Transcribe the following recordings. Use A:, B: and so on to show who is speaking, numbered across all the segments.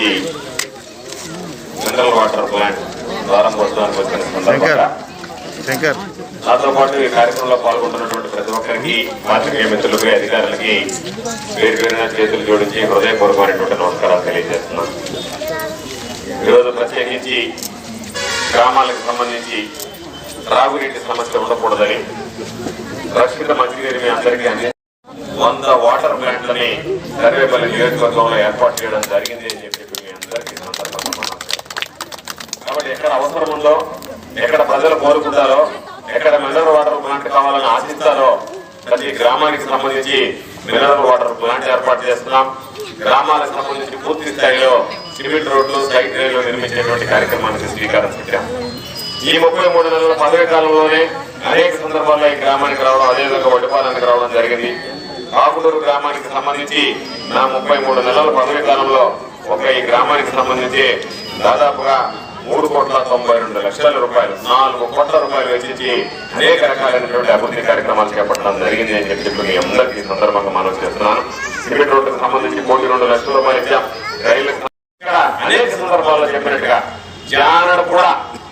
A: సంబంధించి mineral water plant ప్రారంభోత్సవానికి వచ్చిన సందర్భంగా నాతో పాటు ఈ కార్యక్రమంలో పాల్గొంటున్నటువంటి ప్రతి ఒక్కరికి పాత్రికేయ మిత్రులకి అధికారులకి వేరు వేరుగా చేతులు జోడించి హృదయపూర్వకమైనటువంటి నమస్కారాలు తెలియజేస్తున్నాను ఈరోజు ప్రత్యేకించి గ్రామాలకు సంబంధించి త్రాగునీటి సమస్య ఉండకూడదని రక్షిత మంచినీరు మీ అందరికీ అంది వంద వాటర్ ప్లాంట్లని సర్వేపల్లి నియోజకవర్గంలో ఏర్పాటు చేయడం జరిగింది అని చెప్పి మీ అందరికీ ఈ సందర్భంగా మనం కాబట్టి ఎక్కడ అవసరం ఉందో ఎక్కడ ప్రజలు కోరుకుంటారో ఎక్కడ మినరల్ వాటర్ ప్లాంట్ కావాలని ఆశిస్తారో ప్రతి గ్రామానికి సంబంధించి మినరల్ వాటర్ ప్లాంట్ ఏర్పాటు చేస్తున్నాం. గ్రామాలకు సంబంధించి పూర్తి స్థాయిలో సిమెంట్ రోడ్లు సైడ్ రైళ్ళు నిర్మించేటువంటి కార్యక్రమానికి శ్రీకారం చుట్టాం. ఈ ముప్పై మూడు నెలల పదవి కాలంలోనే అనేక సందర్భాల్లో ఈ గ్రామానికి రావడం అదేవిధంగా వడ్డపాలనకు రావడం జరిగింది. ఆకుడూరు గ్రామానికి సంబంధించి నా ముప్పై మూడు నెలల పదవి కాలంలో ఒక ఈ గ్రామానికి సంబంధించి దాదాపుగా మూడు కోట్ల తొంభై రెండు లక్షల రూపాయలు నాలుగు కోట్ల రూపాయలు వెచ్చించి అనేక రకాలైనటువంటి అభివృద్ధి కార్యక్రమాలు చేపట్టడం జరిగింది అని చెప్పి మీ అందరికీ సందర్భంగా మనం చేస్తున్నాను. సిమెంట్ రోడ్డుకు సంబంధించి కోటి రెండు లక్షల రూపాయలు ఇచ్చాం. రైలు ఇక్కడ అనేక సందర్భాల్లో చెప్పినట్టుగా జానడు కూడా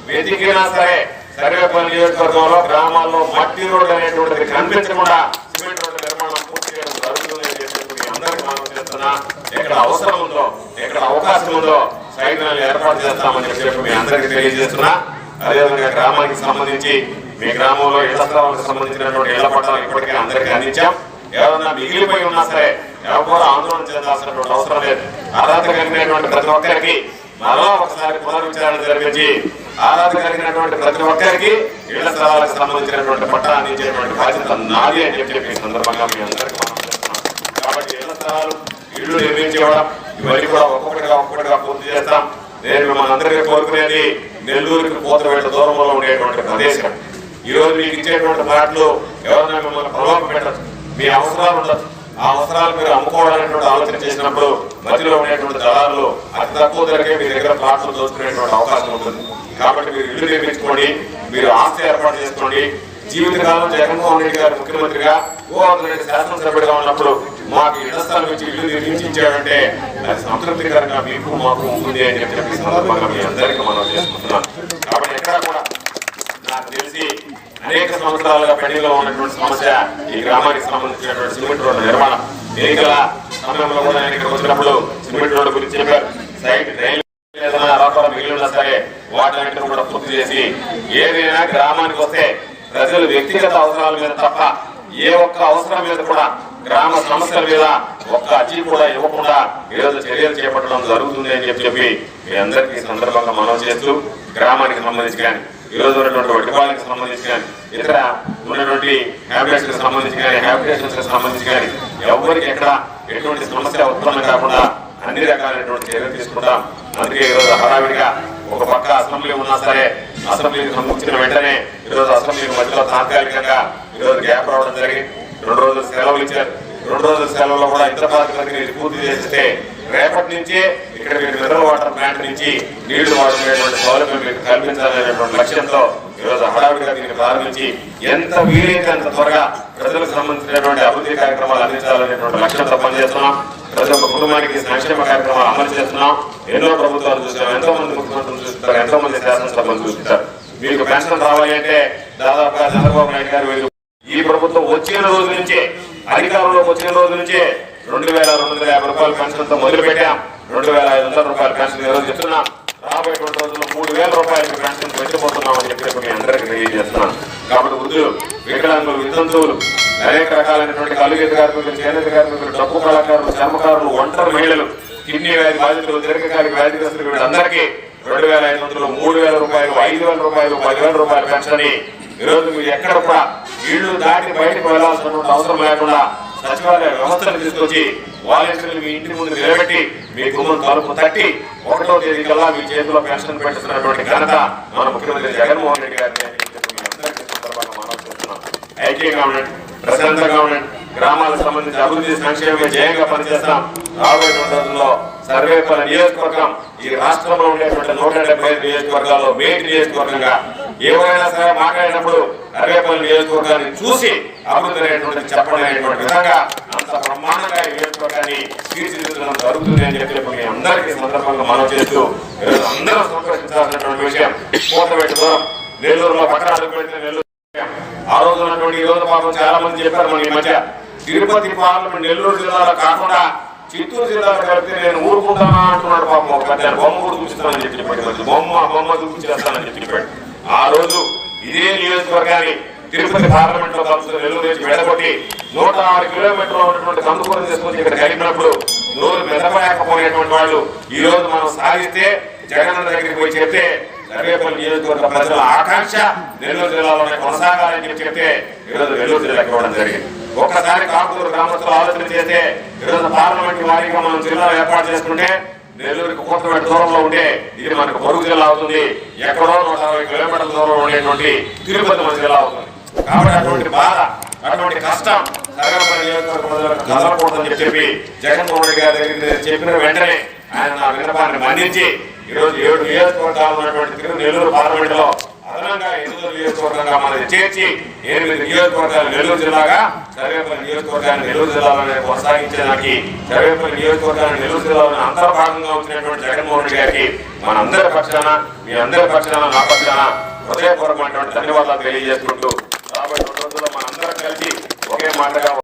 A: వెతికినా సరే సర్వేపల్లి నియోజకవర్గంలో గ్రామాల్లో మట్టి రోడ్డు అనేటువంటిది కనిపించకుండా సిమెంట్ రోడ్డు నిర్మాణం పూర్తి చేయడం జరుగుతుంది అని చెప్పి అందరికీ మనం చేస్తున్నా. ఎక్కడ అవసరం ఉందో ఎక్కడ అవకాశం ఉందో సైడ్ ఏర్పాటు చేస్తామని చెప్పి మీ అందరికీ తెలియజేస్తున్నా. అదేవిధంగా గ్రామానికి సంబంధించి మీ గ్రామంలో ఇళ్ళ స్థలాలకు సంబంధించినటువంటి ఇళ్ళ పట్టాలు ఇప్పటికే అందరికీ అందించాం. ఏదన్నా మిగిలిపోయి ఉన్నా సరే ఎవరు ఆందోళన చెందాల్సినటువంటి అవసరం లేదు. అర్హత కలిగినటువంటి ప్రతి ఒక్కరికి మరో ఒకసారి పునర్విచారణ జరిపించి అర్హత కలిగినటువంటి ప్రతి ఒక్కరికి ఇళ్ళ స్థలాలకు సంబంధించినటువంటి పట్టా అందించేటువంటి బాధ్యత నాది అని చెప్పి సందర్భంగా మీ అందరికీ కాబట్టి ఇళ్ళ స్థలాలు ఇళ్ళు నిర్మించేవడం ఇవన్నీ కూడా ఒక్కొక్కటిగా ఒక్కొక్కటిగా పూర్తి చేస్తాం. నేను మిమ్మల్ని అందరికీ కోరుకునేది నెల్లూరుకి పోతవేట దూరంలో ఉండేటువంటి ప్రదేశం. ఈ రోజు మీకు ఇచ్చేటువంటి మాటలు ఎవరైనా మిమ్మల్ని ప్రభావం పెట్టచ్చు మీ అవసరాలు ఉండదు. ఆ అవసరాలు మీరు అమ్ముకోవాలనేటువంటి ఆలోచన చేసినప్పుడు మధ్యలో ఉండేటువంటి దళాలు అతి తక్కువ ధరకే మీ దగ్గర ప్లాట్లు దోచుకునేటువంటి అవకాశం ఉంటుంది. కాబట్టి మీరు ఇల్లు నిర్మించుకోండి మీరు ఆస్తి ఏర్పాటు చేసుకోండి జీవితకాలం జగన్మోహన్ రెడ్డి గారు ముఖ్యమంత్రిగా గోవర్ధన్ రెడ్డి శాసనసభ్యుడిగా ఉన్నప్పుడు మాకు ఇళ్ళ ఇచ్చి ఇల్లు నిర్మించాడంటే అది సంతృప్తికరంగా మీకు మాకు ఉంది అని చెప్పి సందర్భంగా మీ అందరికీ మనం చేసుకుంటున్నాం. కాబట్టి ఎక్కడ కూడా నాకు తెలిసి అనేక సంవత్సరాలుగా పెండింగ్లో ఉన్నటువంటి సమస్య ఈ గ్రామానికి సంబంధించినటువంటి సిమెంట్ రోడ్డు నిర్మాణం. ఎన్నికల సమయంలో కూడా నేను ఇక్కడికి వచ్చినప్పుడు సిమెంట్ రోడ్డు గురించి చెప్పారు. సైట్ రైలు మిగిలిన సరే వాటిని కూడా పూర్తి చేసి ఏదైనా గ్రామానికి వస్తే ప్రజలు వ్యక్తిగత అవసరాల మీద తప్ప ఏ ఒక్క అవసరం మీద కూడా గ్రామ సమస్యల మీద ఒక్క అర్జీ కూడా ఇవ్వకుండా ఈరోజు చర్యలు చేపట్టడం జరుగుతుంది అని చెప్పి చెప్పి మీ అందరికీ ఈ సందర్భంగా మనం చేస్తూ గ్రామానికి సంబంధించి కానీ ఈ రోజు ఉన్నటువంటి వడ్డీపాలకి సంబంధించి కానీ ఇతర ఉన్నటువంటి హ్యాబిటేషన్కి సంబంధించి కానీ హ్యాబిటేషన్కి సంబంధించి కానీ ఎవరికి ఎక్కడ ఎటువంటి సమస్య ఉత్పన్నం కాకుండా అన్ని రకాలైనటువంటి చర్యలు తీసుకుంటాం. అందుకే ఈరోజు హడావిడిగా ఒక పక్క అసెంబ్లీ ఉన్నా సరే అసెంబ్లీకి సంబంధించిన వెంటనే ఈరోజు అసెంబ్లీకి మధ్యలో తాత్కాలికంగా ఈరోజు గ్యాప్ రావడం జరిగింది. రెండు రోజులు సెలవులు ఇచ్చారు. రెండు రోజుల సెలవులో కూడా ఇతర బాధ్యతలకు మీరు పూర్తి చేస్తే రేపటి నుంచే ఇక్కడ మీరు మినరల్ వాటర్ ప్లాంట్ నుంచి నీళ్ళు వాడుకునేటువంటి సౌలభ్యం మీకు కల్పించాలనేటువంటి లక్ష్యంతో ఈరోజు హడావిడిగా దీన్ని ప్రారంభించి ఎంత వీలైతే అంత త్వరగా ప్రజలకు సంబంధించినటువంటి అభివృద్ధి కార్యక్రమాలు అందించాలనేటువంటి లక్ష్యంతో పనిచేస్తున్నాం. ప్రతి ఒక్క కుటుంబానికి సంక్షేమ కార్యక్రమాలు అమలు చేస్తున్నాం. ఎన్నో ప్రభుత్వాలు చూసాం ఎంతో మంది ముఖ్యమంత్రులు చూస్తారు ఎంతో మంది శాసనసభలు చూస్తారు. మీకు పెన్షన్ రావాలి అంటే దాదాపుగా చంద్రబాబు నాయుడు గారు వీళ్ళు. ఈ ప్రభుత్వం వచ్చిన రోజు నుంచే అధికారంలోకి వచ్చిన రోజు నుంచే రెండు వేల రెండు వందల యాభై రూపాయల పెన్షన్తో మొదలు పెట్టాం రెండు వేల ఐదు వందల రూపాయల పెన్షన్ ఈరోజు చెప్తున్నాం. రాబోయేటువంటి రోజుల్లో మూడు వేల రూపాయలకి పెన్షన్ పెట్టబోతున్నాం చెప్పి మీ అందరికీ తెలియజేస్తున్నాను. కాబట్టి వృద్ధులు వికలాంగులు వితంతువులు అనేక రకాలైనటువంటి కలుగేత కార్మికులు చేనేత కార్మికులు డబ్బు కళాకారులు చర్మకారులు ఒంటరి మహిళలు కిడ్నీ వ్యాధి బాధితులు దీర్ఘకాలిక వ్యాధిగ్రస్తులు వీళ్ళందరికీ రెండు వేల ఐదు వందలు మూడు వేల రూపాయలు ఐదు వేల రూపాయలు పదివేల రూపాయలు పెన్షన్ ఈరోజు మీరు ఎక్కడ కూడా ఇళ్ళు దాటి బయటకు వెళ్ళాల్సినటువంటి అవసరం లేకుండా సచివాలయ వ్యవస్థను తీసుకొచ్చి వాలంటీర్లు మీ ఇంటి ముందు నిలబెట్టి మీ గుమ్మం తలుపు తట్టి ఒకటో తేదీ కల్లా మీ చేతిలో పెన్షన్ పెట్టుతున్నటువంటి ఘనత మన ముఖ్యమంత్రి జగన్మోహన్ రెడ్డి గారిని అయితే ఐక్యంగా ఉండండి. ప్రశాంతంగా ఉండండి గ్రామాలకు సంబంధించి అభివృద్ధి సంక్షేమ జయంగా పనిచేస్తాం. రాబోయేటువంటి రోజుల్లో సర్వేపల్లి నియోజకవర్గం ఈ రాష్ట్రంలో ఉండేటువంటి నూట డెబ్బై ఐదు నియోజకవర్గాల్లో మేటి నియోజకవర్గంగా ఎవరైనా సరే మాట్లాడినప్పుడు సర్వేపల్లి నియోజకవర్గాన్ని చూసి అభివృద్ధి అనేటువంటి చెప్పడం అనేటువంటి విధంగా అంత బ్రహ్మాండంగా ఈ నియోజకవర్గాన్ని తీర్చిదిద్దడం జరుగుతుంది అని చెప్పి మీ అందరికీ సందర్భంగా మనం చేస్తూ ఈరోజు అందరూ సంతోషించాల్సినటువంటి విషయం. కోటవేట పెట్టుకోవడం నెల్లూరులో పక్కన అడుగు పెట్టిన నెల్లూరు ఉన్నటువంటి యువత పాపం చాలా మంది చెప్పారు మన ఈ మధ్య. తిరుపతి పార్లమెంట్ నెల్లూరు జిల్లాలో కాకుండా చిత్తూరు జిల్లాలో కలిపితే నేను ఊరుకుంటానా అంటున్నాడు పాపం ఒక పెద్ద బొమ్మ కూడా చూపిస్తానని చెప్పి చెప్పాడు బొమ్మ బొమ్మ చూపించేస్తానని చెప్పి చెప్పాడు. ఆ రోజు ఇదే నియోజకవర్గాన్ని తిరుపతి పార్లమెంట్లో కలుపుతున్న నెల్లూరు నుంచి వెళ్ళగొట్టి నూట ఆరు కిలోమీటర్లు ఉన్నటువంటి కందుకూరం తీసుకొని ఇక్కడ కలిపినప్పుడు నోరు మెదపలేకపోయినటువంటి వాళ్ళు. ఈ రోజు మనం సాధిస్తే జగన్ దగ్గరికి పోయి చెప్తే సర్వేపల్లి నియోజకవర్గ ప్రజల ఆకాంక్ష నెల్లూరు జిల్లాలోనే కొనసాగాలని చెప్పి చెప్తే ఈరోజు నెల్లూరు జిల్లాకి ఇవ్వడం జరిగింది. ఒక్కసారి కాకూరు గ్రామస్తులు ఆలోచన చేస్తే ఈరోజు పార్లమెంట్ వారీగా మనం జిల్లా ఏర్పాటు చేసుకుంటే నెల్లూరుకి కోతపేట దూరంలో ఉంటే ఇది మనకు పొరుగు జిల్లా అవుతుంది. ఎక్కడో నూట అరవై కిలోమీటర్ల దూరంలో ఉండేటువంటి తిరుపతి మన జిల్లా అవుతుంది. కాబట్టి అటువంటి బాధ అటువంటి కష్టం సర్వేపల్లి నియోజకవర్గ ప్రజలకు కదలకూడదని చెప్పి జగన్మోహన్ రెడ్డి గారి దగ్గర చెప్పిన వెంటనే ఆయన నా విన్నపాన్ని మన్నించి ఈరోజు ఏడు నియోజకవర్గాలు ఉన్నటువంటి నెల్లూరు పార్లమెంట్లో అదనంగా ఎనిమిది నియోజకవర్గంగా మనది చేర్చి ఎనిమిది నియోజకవర్గాలు నెల్లూరు జిల్లాగా సర్వేపల్లి నియోజకవర్గాన్ని నెల్లూరు జిల్లాలోనే కొనసాగించడానికి సర్వేపల్లి నియోజకవర్గాన్ని నెల్లూరు జిల్లాలోనే అంతర్భాగంగా వచ్చినటువంటి జగన్మోహన్ రెడ్డి గారికి మన అందరి పక్షాన మీ అందరి పక్షాన నా పక్షాన హృదయపూర్వకమైనటువంటి ధన్యవాదాలు తెలియజేసుకుంటూ రాబోయే రెండు రోజుల్లో మనందరం కలిసి ఒకే మాటగా